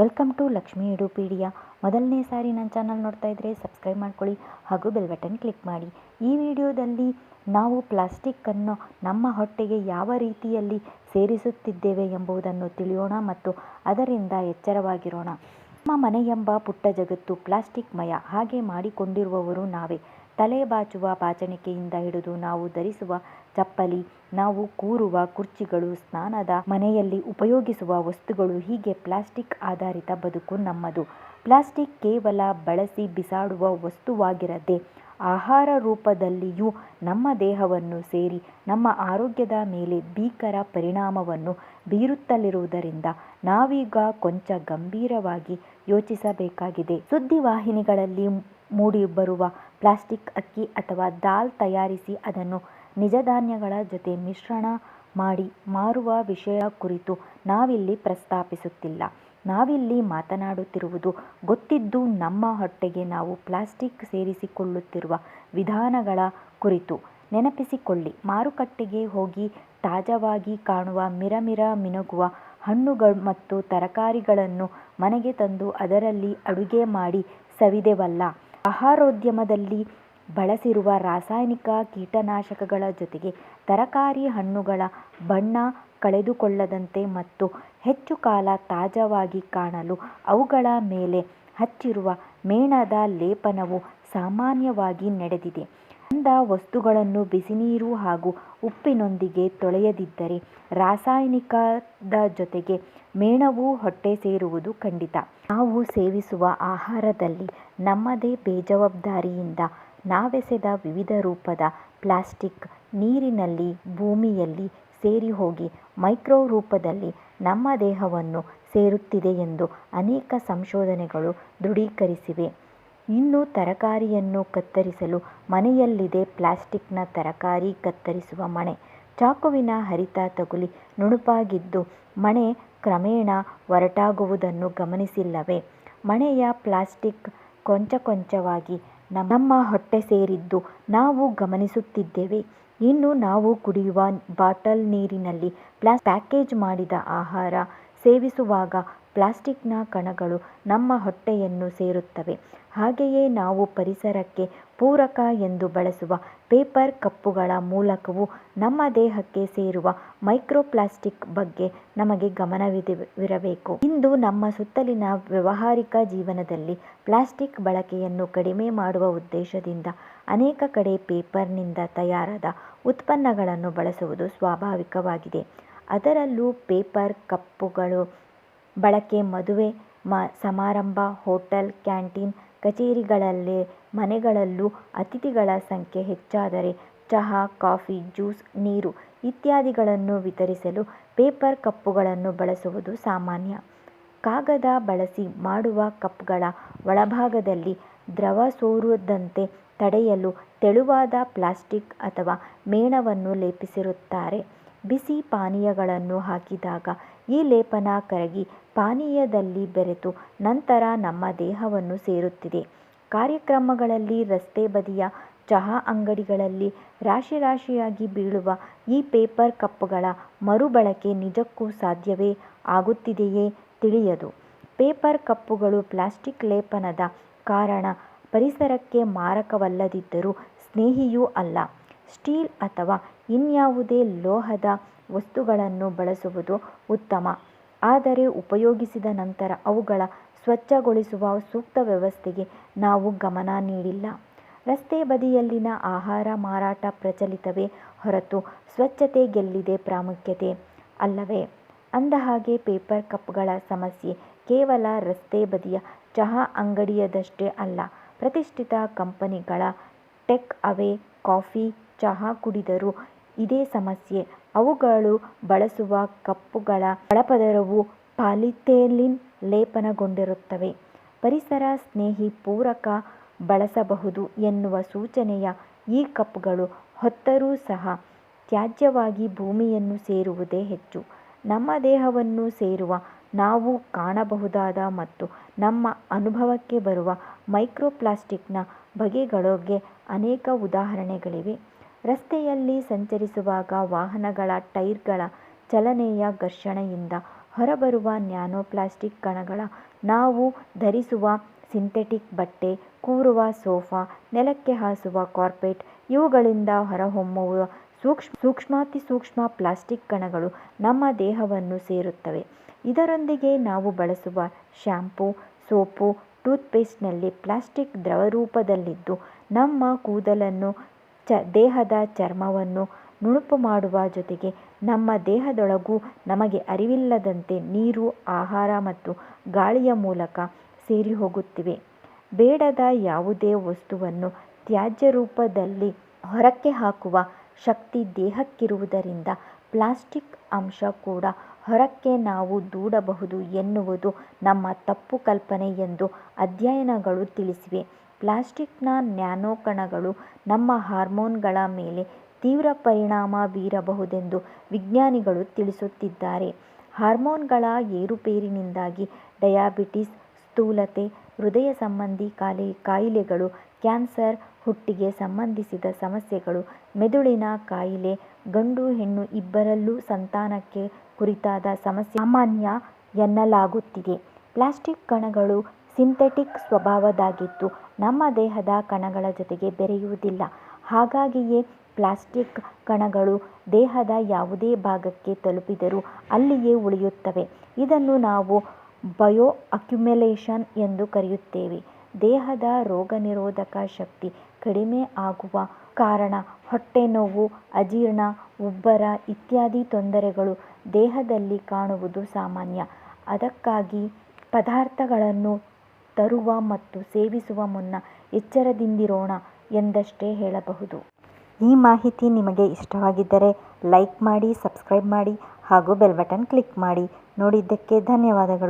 Welcome to Lakshmi ಎಡುಪೀಡಿಯಾ ಮೊದಲನೇ ಸಾರಿ ನನ್ನ channel ನೋಡ್ತಾ ಇದ್ದರೆ ಸಬ್ಸ್ಕ್ರೈಬ್ ಮಾಡ್ಕೊಳ್ಳಿ, ಹಾಗೂ ಬೆಲ್ ಬಟನ್ ಕ್ಲಿಕ್ ಮಾಡಿ. ಈ ವಿಡಿಯೋದಲ್ಲಿ ನಾವು ಪ್ಲಾಸ್ಟಿಕ್ಕನ್ನು ನಮ್ಮ ಹೊಟ್ಟೆಗೆ ಯಾವ ರೀತಿಯಲ್ಲಿ ಸೇರಿಸುತ್ತಿದ್ದೇವೆ ಎಂಬುದನ್ನು ತಿಳಿಯೋಣ ಮತ್ತು ಅದರಿಂದ ಎಚ್ಚರವಾಗಿರೋಣ. ನಮ್ಮ ಮನೆಯೆಂಬ ಪುಟ್ಟ ಜಗತ್ತು ಪ್ಲಾಸ್ಟಿಕ್ಮಯ ಹಾಗೆ ಮಾಡಿಕೊಂಡಿರುವವರು ನಾವೇ. ತಲೆ ಬಾಚುವ ಬಾಚಣಿಕೆಯಿಂದ ಹಿಡಿದು ನಾವು ಧರಿಸುವ ಚಪ್ಪಲಿ, ನಾವು ಕೂರುವ ಕುರ್ಚಿಗಳು, ಸ್ನಾನದ ಮನೆಯಲ್ಲಿ ಉಪಯೋಗಿಸುವ ವಸ್ತುಗಳು ಹೀಗೆ ಪ್ಲಾಸ್ಟಿಕ್ ಆಧಾರಿತ ಬದುಕು ನಮ್ಮದು. ಪ್ಲಾಸ್ಟಿಕ್ ಕೇವಲ ಬಳಸಿ ಬಿಸಾಡುವ ವಸ್ತುವಾಗಿರದೆ, ಆಹಾರ ರೂಪದಲ್ಲಿಯೂ ನಮ್ಮ ದೇಹವನ್ನು ಸೇರಿ ನಮ್ಮ ಆರೋಗ್ಯದ ಮೇಲೆ ಭೀಕರ ಪರಿಣಾಮವನ್ನು ಬೀರುತ್ತಲಿರುವುದರಿಂದ ನಾವೀಗ ಕೊಂಚ ಗಂಭೀರವಾಗಿ ಯೋಚಿಸಬೇಕಾಗಿದೆ. ಸುದ್ದಿವಾಹಿನಿಗಳಲ್ಲಿ ಮೂಡಿಬರುವ ಪ್ಲಾಸ್ಟಿಕ್ ಅಕ್ಕಿ ಅಥವಾ ದಾಲ್ ತಯಾರಿಸಿ ಅದನ್ನು ನಿಜಧಾನ್ಯಗಳ ಜೊತೆ ಮಿಶ್ರಣ ಮಾಡಿ ಮಾರುವ ವಿಷಯ ಕುರಿತು ನಾವಿಲ್ಲಿ ಪ್ರಸ್ತಾಪಿಸುತ್ತಿಲ್ಲ. ನಾವಿಲ್ಲಿ ಮಾತನಾಡುತ್ತಿರುವುದು ಗೊತ್ತಿದ್ದು ನಮ್ಮ ಹೊಟ್ಟೆಗೆ ನಾವು ಪ್ಲಾಸ್ಟಿಕ್ ಸೇರಿಸಿಕೊಳ್ಳುತ್ತಿರುವ ವಿಧಾನಗಳ ಕುರಿತು. ನೆನಪಿಸಿಕೊಳ್ಳಿ, ಮಾರುಕಟ್ಟೆಗೆ ಹೋಗಿ ತಾಜಾವಾಗಿ ಕಾಣುವ ಮಿರಮಿರ ಮಿನುಗುವ ಹಣ್ಣುಗಳು ಮತ್ತು ತರಕಾರಿಗಳನ್ನು ಮನೆಗೆ ತಂದು ಅದರಲ್ಲಿ ಅಡುಗೆ ಮಾಡಿ ಸವಿದೆವಲ್ಲ. ಆಹಾರೋದ್ಯಮದಲ್ಲಿ ಬಳಸಿರುವ ರಾಸಾಯನಿಕ ಕೀಟನಾಶಕಗಳ ಜೊತೆಗೆ ತರಕಾರಿ ಹಣ್ಣುಗಳ ಬಣ್ಣ ಕಳೆದುಕೊಳ್ಳದಂತೆ ಮತ್ತು ಹೆಚ್ಚು ಕಾಲ ತಾಜಾವಾಗಿ ಕಾಣಲು ಅವುಗಳ ಮೇಲೆ ಹಚ್ಚಿರುವ ಮೇಣದ ಲೇಪನವು ಸಾಮಾನ್ಯವಾಗಿ ನಡೆದಿದೆ. ಅಂದ ವಸ್ತುಗಳನ್ನು ಬಿಸಿನೀರು ಹಾಗೂ ಉಪ್ಪಿನೊಂದಿಗೆ ತೊಳೆಯದಿದ್ದರೆ ರಾಸಾಯನಿಕದ ಜೊತೆಗೆ ಮೇಣವೂ ಹೊಟ್ಟೆ ಸೇರುವುದು ಖಂಡಿತ. ನಾವು ಸೇವಿಸುವ ಆಹಾರದಲ್ಲಿ ನಮ್ಮದೇ ಬೇಜವಾಬ್ದಾರಿಯಿಂದ ನಾವೆಸೆದ ವಿವಿಧ ರೂಪದ ಪ್ಲಾಸ್ಟಿಕ್ ನೀರಿನಲ್ಲಿ ಭೂಮಿಯಲ್ಲಿ ಸೇರಿ ಹೋಗಿ ಮೈಕ್ರೋ ರೂಪದಲ್ಲಿ ನಮ್ಮ ದೇಹವನ್ನು ಸೇರುತ್ತಿದೆ ಎಂದು ಅನೇಕ ಸಂಶೋಧನೆಗಳು ದೃಢೀಕರಿಸಿವೆ. ಇನ್ನು ತರಕಾರಿಯನ್ನು ಕತ್ತರಿಸಲು ಮನೆಯಲ್ಲಿದೆ ಪ್ಲಾಸ್ಟಿಕ್ನ ತರಕಾರಿ ಕತ್ತರಿಸುವ ಮಣೆ ಚಾಕುವಿನ ಹರಿತ ತಗುಲಿ ನುಣುಪಾಗಿದ್ದು ಮಣೆ ಕ್ರಮೇಣ ಒರಟಾಗುವುದನ್ನು ಗಮನಿಸಿಲ್ಲವೇ? ಮಣೆಯ ಪ್ಲಾಸ್ಟಿಕ್ ಕೊಂಚ ಕೊಂಚವಾಗಿ ನಮ್ಮ ಹೊಟ್ಟೆ ಸೇರಿದ್ದು ನಾವು ಗಮನಿಸುತ್ತಿದ್ದೇವೆ. ಇನ್ನು ನಾವು ಕುಡಿಯುವ ಬಾಟಲ್ ನೀರಿನಲ್ಲಿ ಪ್ಯಾಕೇಜ್ ಮಾಡಿದ ಆಹಾರ ಸೇವಿಸುವಾಗ ಪ್ಲಾಸ್ಟಿಕ್ನ ಕಣಗಳು ನಮ್ಮ ಹೊಟ್ಟೆಯನ್ನು ಸೇರುತ್ತವೆ. ಹಾಗೆಯೇ ನಾವು ಪರಿಸರಕ್ಕೆ ಪೂರಕ ಎಂದು ಬಳಸುವ ಪೇಪರ್ ಕಪ್ಪುಗಳ ಮೂಲಕವೂ ನಮ್ಮ ದೇಹಕ್ಕೆ ಸೇರುವ ಮೈಕ್ರೋಪ್ಲಾಸ್ಟಿಕ್ ಬಗ್ಗೆ ನಮಗೆ ಗಮನವಿರಬೇಕು. ಇಂದು ನಮ್ಮ ಸುತ್ತಲಿನ ವ್ಯಾವಹಾರಿಕ ಜೀವನದಲ್ಲಿ ಪ್ಲಾಸ್ಟಿಕ್ ಬಳಕೆಯನ್ನು ಕಡಿಮೆ ಮಾಡುವ ಉದ್ದೇಶದಿಂದ ಅನೇಕ ಕಡೆ ಪೇಪರ್ನಿಂದ ತಯಾರಾದ ಉತ್ಪನ್ನಗಳನ್ನು ಬಳಸುವುದು ಸ್ವಾಭಾವಿಕವಾಗಿದೆ. ಅದರಲ್ಲೂ ಪೇಪರ್ ಕಪ್ಪುಗಳು ಬಳಕೆ, ಮದುವೆ, ಮ, ಸಮಾರಂಭ, ಹೋಟೆಲ್, ಕ್ಯಾಂಟೀನ್ ಕಚೇರಿಗಳಲ್ಲೇ, ಮನೆಗಳಲ್ಲೂ ಅತಿಥಿಗಳ ಸಂಖ್ಯೆ ಹೆಚ್ಚಾದರೆ ಚಹಾ, ಕಾಫಿ, ಜ್ಯೂಸ್, ನೀರು ಇತ್ಯಾದಿಗಳನ್ನು ವಿತರಿಸಲು ಪೇಪರ್ ಕಪ್ಪುಗಳನ್ನು ಬಳಸುವುದು ಸಾಮಾನ್ಯ. ಕಾಗದ ಬಳಸಿ ಮಾಡುವ ಕಪ್ಗಳ ಒಳಭಾಗದಲ್ಲಿ ದ್ರವ ಸೋರುವುದಂತೆ ತಡೆಯಲು ತೆಳುವಾದ ಪ್ಲಾಸ್ಟಿಕ್ ಅಥವಾ ಮೇಣವನ್ನು ಲೇಪಿಸಿರುತ್ತಾರೆ. ಬಿಸಿ ಪಾನೀಯಗಳನ್ನು ಹಾಕಿದಾಗ ಈ ಲೇಪನ ಕರಗಿ ಪಾನೀಯದಲ್ಲಿ ಬೆರೆತು ನಂತರ ನಮ್ಮ ದೇಹವನ್ನು ಸೇರುತ್ತಿದೆ. ಕಾರ್ಯಕ್ರಮಗಳಲ್ಲಿ ರಸ್ತೆ ಬದಿಯ ಚಹಾ ಅಂಗಡಿಗಳಲ್ಲಿ ರಾಶಿ ರಾಶಿಯಾಗಿ ಬೀಳುವ ಈ ಪೇಪರ್ ಕಪ್ಗಳ ಮರುಬಳಕೆ ನಿಜಕ್ಕೂ ಸಾಧ್ಯವೇ ಆಗುತ್ತಿದೆಯೇ ತಿಳಿಯದು. ಪೇಪರ್ ಕಪ್ಪುಗಳು ಪ್ಲಾಸ್ಟಿಕ್ ಲೇಪನದ ಕಾರಣ ಪರಿಸರಕ್ಕೆ ಮಾರಕವಲ್ಲದಿದ್ದರೂ ಸ್ನೇಹಿಯೂ ಅಲ್ಲ. ಸ್ಟೀಲ್ ಅಥವಾ ಇನ್ಯಾವುದೇ ಲೋಹದ ವಸ್ತುಗಳನ್ನು ಬಳಸುವುದು ಉತ್ತಮ. ಆದರೆ ಉಪಯೋಗಿಸಿದ ನಂತರ ಅವುಗಳ ಸ್ವಚ್ಛಗೊಳಿಸುವ ಸೂಕ್ತ ವ್ಯವಸ್ಥೆಗೆ ನಾವು ಗಮನ ನೀಡಿಲ್ಲ. ರಸ್ತೆ ಬದಿಯಲ್ಲಿನ ಆಹಾರ ಮಾರಾಟ ಪ್ರಚಲಿತವೇ ಹೊರತು ಸ್ವಚ್ಛತೆ ಗೆಲ್ಲಿದೆ ಪ್ರಾಮುಖ್ಯತೆ ಅಲ್ಲವೇ? ಅಂದಹಾಗೆ, ಪೇಪರ್ ಕಪ್ಗಳ ಸಮಸ್ಯೆ ಕೇವಲ ರಸ್ತೆ ಬದಿಯ ಚಹಾ ಅಂಗಡಿಯದಷ್ಟೇ ಅಲ್ಲ, ಪ್ರತಿಷ್ಠಿತ ಕಂಪನಿಗಳ ಟೆಕ್ ಅವೇ ಕಾಫಿ, ಚಹಾ ಕುಡಿದರೂ ಇದೇ ಸಮಸ್ಯೆ ಅವುಗಳು ಬಳಸುವ ಕಪ್ಪುಗಳ ಒಳಪದರವು ಪಾಲಿಥೇಲಿನ್ ಲೇಪನಗೊಂಡಿರುತ್ತವೆ. ಪರಿಸರ ಸ್ನೇಹಿ ಪೂರಕ ಬಳಸಬಹುದು ಎನ್ನುವ ಸೂಚನೆಯ ಈ ಕಪ್ಗಳು ಹೊತ್ತರೂ ಸಹ ತ್ಯಾಜ್ಯವಾಗಿ ಭೂಮಿಯನ್ನು ಸೇರುವುದೇ ಹೆಚ್ಚು. ನಮ್ಮ ದೇಹವನ್ನು ಸೇರುವ, ನಾವು ಕಾಣಬಹುದಾದ ಮತ್ತು ನಮ್ಮ ಅನುಭವಕ್ಕೆ ಬರುವ ಮೈಕ್ರೋಪ್ಲಾಸ್ಟಿಕ್ನ ಬಗೆಗಳಿಗೆ ಅನೇಕ ಉದಾಹರಣೆಗಳಿವೆ. ರಸ್ತೆಯಲ್ಲಿ ಸಂಚರಿಸುವಾಗ ವಾಹನಗಳ ಟೈರ್ಗಳ ಚಲನೆಯ ಘರ್ಷಣೆಯಿಂದ ಹೊರಬರುವ ನ್ಯಾನೋಪ್ಲಾಸ್ಟಿಕ್ ಕಣಗಳ ನಾವು ಧರಿಸುವ ಸಿಂಥೆಟಿಕ್ ಬಟ್ಟೆ, ಕೂರುವ ಸೋಫಾ, ನೆಲಕ್ಕೆ ಹಾಸುವ ಕಾರ್ಪೆಟ್ ಇವುಗಳಿಂದ ಹೊರಹೊಮ್ಮುವ ಸೂಕ್ಷ್ಮ ಸೂಕ್ಷ್ಮಾತಿಸೂಕ್ಷ್ಮ ಪ್ಲಾಸ್ಟಿಕ್ ಕಣಗಳು ನಮ್ಮ ದೇಹವನ್ನು ಸೇರುತ್ತವೆ. ಇದರೊಂದಿಗೆ ನಾವು ಬಳಸುವ ಶ್ಯಾಂಪೂ, ಸೋಪು, ಟೂತ್ಪೇಸ್ಟ್ನಲ್ಲಿ ಪ್ಲಾಸ್ಟಿಕ್ ದ್ರವರೂಪದಲ್ಲಿದ್ದು ನಮ್ಮ ಕೂದಲನ್ನು, ದೇಹದ ಚರ್ಮವನ್ನು ನುಣುಪು ಮಾಡುವ ಜೊತೆಗೆ ನಮ್ಮ ದೇಹದೊಳಗೂ ನಮಗೆ ಅರಿವಿಲ್ಲದಂತೆ ನೀರು, ಆಹಾರ ಮತ್ತು ಗಾಳಿಯ ಮೂಲಕ ಸೇರಿ ಹೋಗುತ್ತಿವೆ ಬೇಡದ ಯಾವುದೇ ವಸ್ತುವನ್ನು ತ್ಯಾಜ್ಯ ರೂಪದಲ್ಲಿ ಹೊರಕ್ಕೆ ಹಾಕುವ ಶಕ್ತಿ ದೇಹಕ್ಕಿರುವುದರಿಂದ ಪ್ಲಾಸ್ಟಿಕ್ ಅಂಶ ಕೂಡ ಹೊರಕ್ಕೆ ನಾವು ದೂಡಬಹುದು ಎನ್ನುವುದು ನಮ್ಮ ತಪ್ಪು ಕಲ್ಪನೆ ಎಂದು ಅಧ್ಯಯನಗಳು ತಿಳಿಸಿವೆ. ಪ್ಲಾಸ್ಟಿಕ್ನ ನ್ಯಾನೋ ಕಣಗಳು ನಮ್ಮ ಹಾರ್ಮೋನ್ಗಳ ಮೇಲೆ ತೀವ್ರ ಪರಿಣಾಮ ಬೀರಬಹುದೆಂದು ವಿಜ್ಞಾನಿಗಳು ತಿಳಿಸುತ್ತಿದ್ದಾರೆ. ಹಾರ್ಮೋನ್ಗಳ ಏರುಪೇರಿನಿಂದಾಗಿ ಡಯಾಬಿಟಿಸ್, ಸ್ಥೂಲತೆ, ಹೃದಯ ಸಂಬಂಧಿ ಕಾಯಿಲೆಗಳು, ಕ್ಯಾನ್ಸರ್, ಹುಟ್ಟಿಗೆ ಸಂಬಂಧಿಸಿದ ಸಮಸ್ಯೆಗಳು, ಮೆದುಳಿನ ಕಾಯಿಲೆ, ಗಂಡು ಹೆಣ್ಣು ಇಬ್ಬರಲ್ಲೂ ಸಂತಾನಕ್ಕೆ ಕುರಿತಾದ ಸಮಸ್ಯೆ ಸಾಮಾನ್ಯ ಎನ್ನಲಾಗುತ್ತಿದೆ. ಪ್ಲಾಸ್ಟಿಕ್ ಕಣಗಳು ಸಿಂಥೆಟಿಕ್ ಸ್ವಭಾವದ್ದಾಗಿದ್ದು ನಮ್ಮ ದೇಹದ ಕಣಗಳ ಜೊತೆಗೆ ಬೆರೆಯುವುದಿಲ್ಲ. ಹಾಗಾಗಿಯೇ ಪ್ಲಾಸ್ಟಿಕ್ ಕಣಗಳು ದೇಹದ ಯಾವುದೇ ಭಾಗಕ್ಕೆ ತಲುಪಿದರೂ ಅಲ್ಲಿಯೇ ಉಳಿಯುತ್ತವೆ. ಇದನ್ನು ನಾವು ಬಯೋ ಅಕ್ಯುಮುಲೇಷನ್ ಎಂದು ಕರೆಯುತ್ತೇವೆ. ದೇಹದ ರೋಗನಿರೋಧಕ ಶಕ್ತಿ ಕಡಿಮೆ ಆಗುವ ಕಾರಣ ಹೊಟ್ಟೆನೋವು, ಅಜೀರ್ಣ, ಉಬ್ಬರ ಇತ್ಯಾದಿ ತೊಂದರೆಗಳು ದೇಹದಲ್ಲಿ ಕಾಣುವುದು ಸಾಮಾನ್ಯ. ಅದಕ್ಕಾಗಿ ಪದಾರ್ಥಗಳನ್ನು ತರುವ ಮತ್ತು ಸೇವಿಸುವ ಮುನ್ನ ಎಚ್ಚರದಿಂದಿರೋಣ ಎಂದಷ್ಟೇ ಹೇಳಬಹುದು. ಈ ಮಾಹಿತಿ ನಿಮಗೆ ಇಷ್ಟವಾಗಿದ್ದರೆ ಲೈಕ್ ಮಾಡಿ, ಸಬ್ಸ್ಕ್ರೈಬ್ ಮಾಡಿ ಹಾಗೂ ಬೆಲ್ ಬಟನ್ ಕ್ಲಿಕ್ ಮಾಡಿ. ನೋಡಿದ್ದಕ್ಕೆ ಧನ್ಯವಾದಗಳು.